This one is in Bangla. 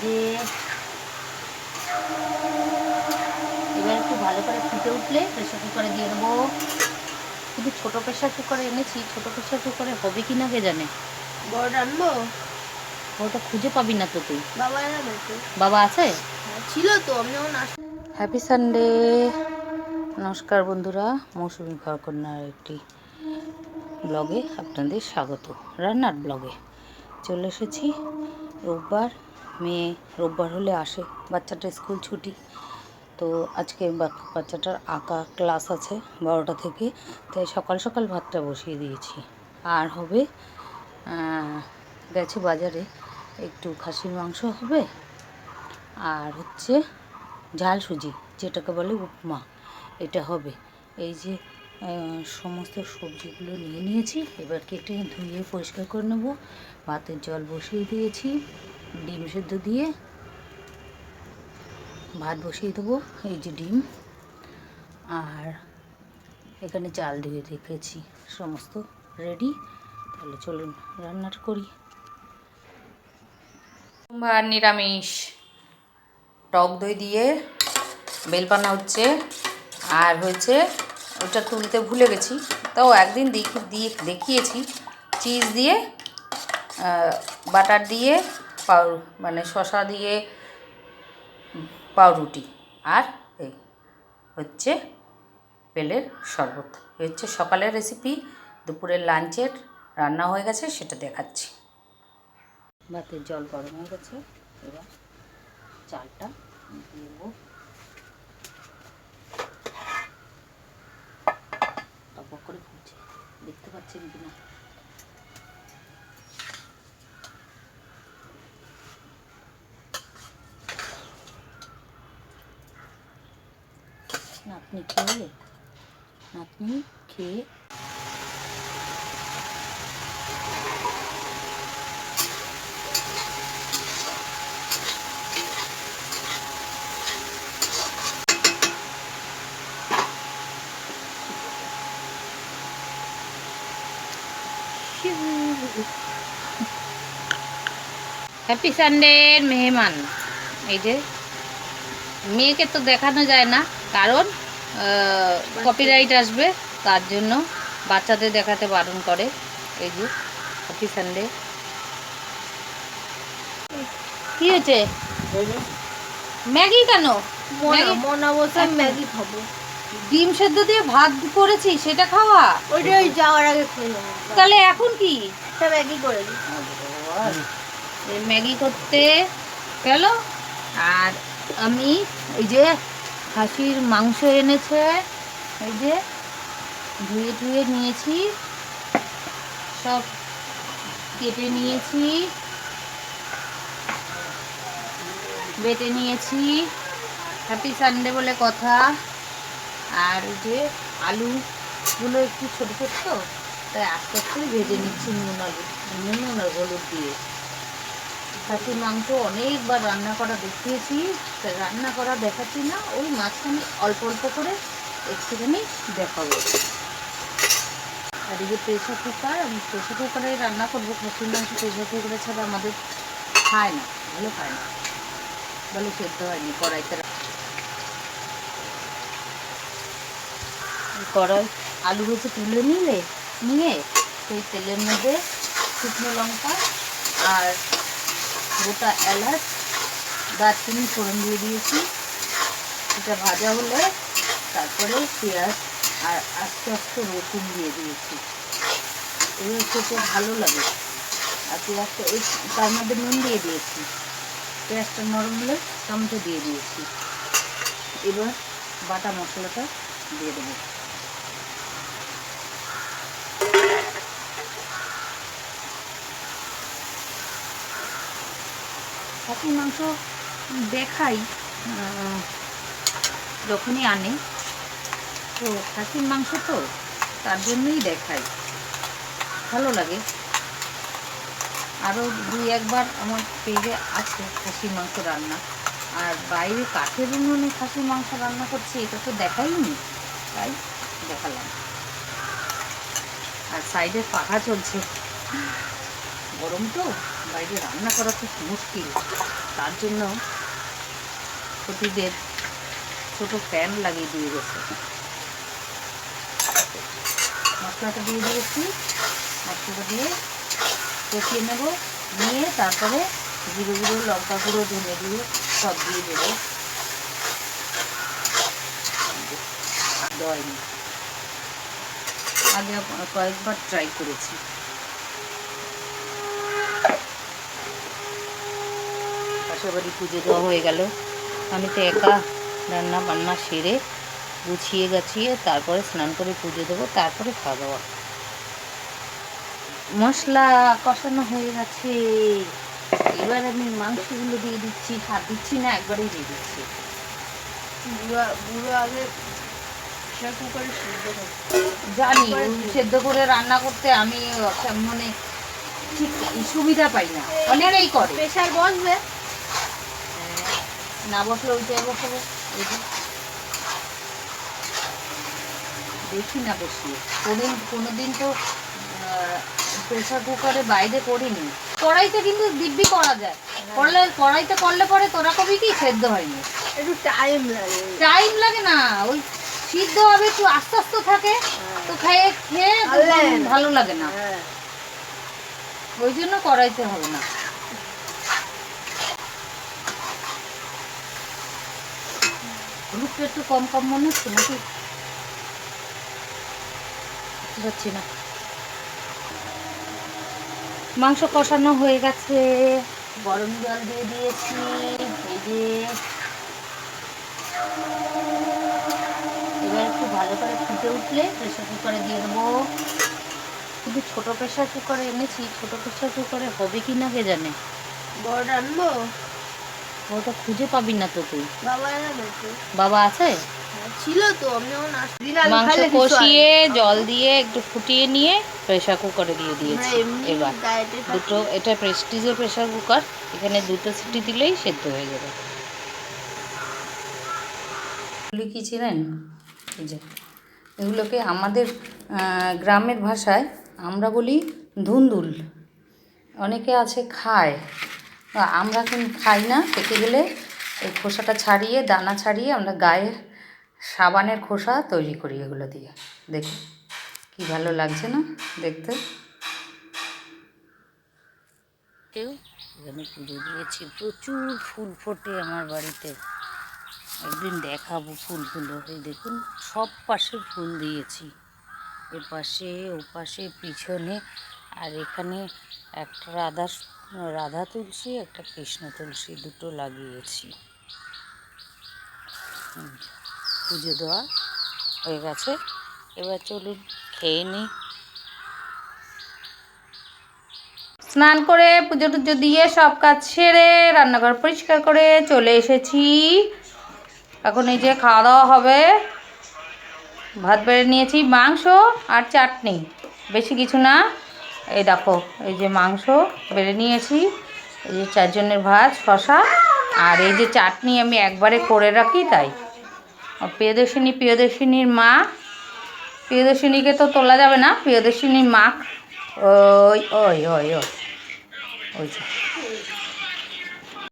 যে এবার একটু ভালো করে ফুটে উঠলে প্রেশার কুকারে দিয়ে দেবো। কিন্তু ছোটো প্রেশার কুকারে এনেছি ছোটো প্রেশার কুকারে হবে কি না কে জানে? বড় আনব? ওটা খুঁজে পাবি না তো তুই। বাবা বাবা আছে? হ্যাঁ, ছিল তো আমি যখন হ্যাপি সানডে নমস্কার বন্ধুরা মৌসুমি ঘরকন্যার একটি ব্লগে আপনাদের স্বাগত রান্নার ব্লগে। চলে এসেছি রোববার মেয়ে রোববার হলে আসে। বাচ্চাটা স্কুল ছুটি। তো আজকে বাচ্চাটার আঁকা ক্লাস আছে বারোটা থেকে। তাই সকাল সকাল ভাতটা বসিয়ে দিয়েছি। আর হবে গেছে বাজারে। একটু খাসির মাংস হবে। আর হচ্ছে ঝাল সুজি, যেটাকে বলে উপমা। এটা হবে। এই যে সমস্ত সবজিগুলো নিয়ে নিয়েছি। এবার কেটে ধুয়ে পরিষ্কার করে নেব। ভাতের জল বসিয়ে দিয়েছি। ডিম সেদ্ধ দিয়ে ভাত বসিয়ে দেবো, এই যে ডিম। আর এখানে চাল ধুয়ে রেখেছি, সমস্ত রেডি। তাহলে চলুন রান্নাটা করি। সোমবার নিরামিষ। টক দই দিয়ে বেলপানা হচ্ছে আর হয়েছে ওটা তুলতে ভুলে গেছি। তাও একদিন দেখি দিয়ে দেখিয়েছি। চিজ দিয়ে বাটার দিয়ে পাউ মানে শশা দিয়ে পাউরুটি। আর এই হচ্ছে বেলের শরবত। এই হচ্ছে সকালের রেসিপি দুপুরের লাঞ্চের রান্না হয়ে গেছে, সেটা দেখাচ্ছি। ভাতের জল গরম হয়ে গেছে, এবার চালটা দিয়ে দেবো। দেখতে পাচ্ছেন কিনা? নাতনি খেয়ে নাতনি খেয়ে হ্যাপি সানডের মেহমান এই যে মেয়েকে তো দেখানো যায় না। কারণ কপিরাইট আসবে তার জন্য বাচ্চাদের দেখাতে বারণ করে। এই যে হ্যাপি সানডে কি হয়েছে? ম্যাগি কেন? মনে ম্যাগি খাব। ডিম সেদ্ধ দিয়ে ভাত করেছি সেটা খাওয়া? ওইটা ওই যাওয়ার আগে খেয়ে তাহলে এখন কি? ম্যাগি করে ম্যাগি করতে গেল আর আমি এই যে খাসির মাংস এনেছে। এই যে ধুয়ে ধুয়ে নিয়েছি। সব কেটে নিয়েছি। বেটে নিয়েছি। হ্যাপি সানডে বলে কথা। আর যে আলুগুলো একটু ছোটো ছোট তাই আস্তে আস্তে ভেজে নিচ্ছি নুন আলু নুন হলুদ দিয়ে। খাসির মাংস অনেকবার রান্না করা দেখিয়েছি রান্না করা দেখাচ্ছি না, ওই মাঝখানে অল্প অল্প করে একটুখানি দেখাবো। আর এই যে প্রেশার কুকার, আমি প্রেশার কুকারে রান্না করব খাসির মাংস প্রেশার কুকারে ছাড়া আমাদের খায় না, ভালো খায় না। ভালো সেদ্ধ হয়নি কড়াইতে। কড়াই আলু ভেজে তুলে নিলে, নিয়ে সেই তেলের মধ্যে শুকনো লঙ্কা আর গোটা এলাচ, দারচিনি ফোড়ন দিয়ে দিয়েছি। এটা ভাজা হলে তারপরে পেঁয়াজ আর আস্তে আস্তে রসুন দিয়ে দিয়েছি। এবার খেতে ভালো লাগে। আর পেঁয়াজটা এই তার মধ্যে নুন দিয়ে দিয়েছি। পেঁয়াজটা নরম হলে টমেটো দিয়ে দিয়েছি। এবার বাটা মশলাটা দিয়ে দেবো। খাসির মাংস দেখাই যখনই আনে, তো খাসির মাংস তো তার জন্যই দেখাই। ভালো লাগে। আরও দুই একবার আমার পেজে আছে খাসির মাংস রান্না। আর বাইরে কাঠের উনুনে খাসির মাংস রান্না করছে, এটা তো দেখাইনি, তাই দেখালাম। আর সাইডে পাখা চলছে। গরম তো, বাইরে রান্না করা খুব মুশকিল। তার জন্য সতীদের ছোট ফ্যান লাগিয়ে দিয়ে গেছে। মশলাটা দিয়ে দিয়েছি। মশলাটা দিয়ে কষিয়ে নেব, নিয়ে তারপরে জিরে গুঁড়ো, লঙ্কা গুঁড়ো, ধনে দিয়ে সব দিয়ে দেবো। আগে কয়েকবার ট্রাই করেছি। বাড়ি পুজো দেওয়া হয়ে গেল। আমি তো একা রান্না বান্না সেরে গুছিয়ে গাছিয়ে তারপরে স্নান করে পুজো দেবো তারপরে খাওয়া দাওয়া মশলা কষানো হয়ে গেছে। এবার আমি মাংসগুলো দিয়ে দিচ্ছি হাত দিচ্ছি না একবারেই দিয়ে দিচ্ছি। বুড়ো বুড়ো আগে কুকারে সিদ্ধ জানি সেদ্ধ করে রান্না করতে আমি মানে ঠিক সুবিধা পাই না। অনেকেই করে। প্রেশার বসবে। না বসলে ওই জায়গায় বসাবো। দেখি না বেশি। কোনোদিন কোনোদিন তো প্রেশার কুকারে বাইরে করিনি। কড়াইতে কিন্তু দিব্যি করা যায়। করলে কড়াইতে করলে পরে তোরা কবি কি? সেদ্ধ হয়নি। একটু টাইম লাগে। টাইম লাগে না। ওই সিদ্ধ হবে একটু আস্তে আস্তে থাকে তো খেয়ে খেয়ে ভালো লাগে না। ভালো লাগে না। হ্যাঁ। ওই জন্য কড়াইতে হবে না। হলুদটা একটু কম কম মনে হচ্ছে নাকি? পারছি না। মাংস কষানো হয়ে গেছে। গরম জল দিয়ে দিয়েছি। এবার একটু ভালো করে ফুটে উঠলে প্রেশার কুকারে দিয়ে দেবো। কিন্তু ছোট প্রেশার কুকারে এনেছি, ছোট প্রেশার কুকারে হবে কি না কে জানে? বড় আনব ওটা খুঁজে পাবি না তো তুই। বাবা আছে? হ্যাঁ, ছিল তো আমি মাংস কষিয়ে জল দিয়ে একটু ফুটিয়ে নিয়ে প্রেশার কুকারে দিয়ে দিয়েছি। এবার দুটো এটা প্রেস্টিজের প্রেশার কুকার এখানে দুটো সিটি দিলেই সেদ্ধ হয়ে যাবে। এগুলি কি ছিলেন যে এগুলোকে আমাদের গ্রামের ভাষায় আমরা বলি ধুন্দুল। অনেকে আছে খায়। আমরা কিন্তু খাই না, পেকে গেলে এই খোসাটা ছাড়িয়ে, দানা ছাড়িয়ে আমরা গায়ে সাবানের খোসা তৈরি করি এগুলো দিয়ে। দেখি কি ভালো লাগছে না দেখতে? কেউ? এখানে পুজো দিয়েছি, প্রচুর ফুল ফোটে আমার বাড়িতে। একদিন দেখাবো ফুলগুলো এই দেখুন, সব পাশে ফুল দিয়েছি। এ পাশে, ও পাশে, পিছনে আর এখানে একটা রাধা রাধা তুলসী, একটা কৃষ্ণ তুলসী দুটো লাগিয়েছি। পুজো দেওয়া হয়ে গেছে। এবার চলুন খেয়ে নিই স্নান করে পুজো টুজো দিয়ে সব কাজ সেরে রান্নাঘর পরিষ্কার করে চলে এসেছি। এখন এই যে খাওয়া দাওয়া হবে। ভাত বেড়ে নিয়েছি, মাংস আর চাটনি। বেশি কিছু না। এই দেখো, এই যে মাংস বেড়ে নিয়েছি, এই যে চারজনের ভাত শশা আর এই যে চাটনি আমি একবারে করে রাখি তাই। প্রিয়দর্শিনী, প্রিয়দর্শিনীর মা, প্রিয়দর্শিনীকে তো তোলা যাবে না, প্রিয়দর্শিনীর মা, ওই ওই ওই ওই ওই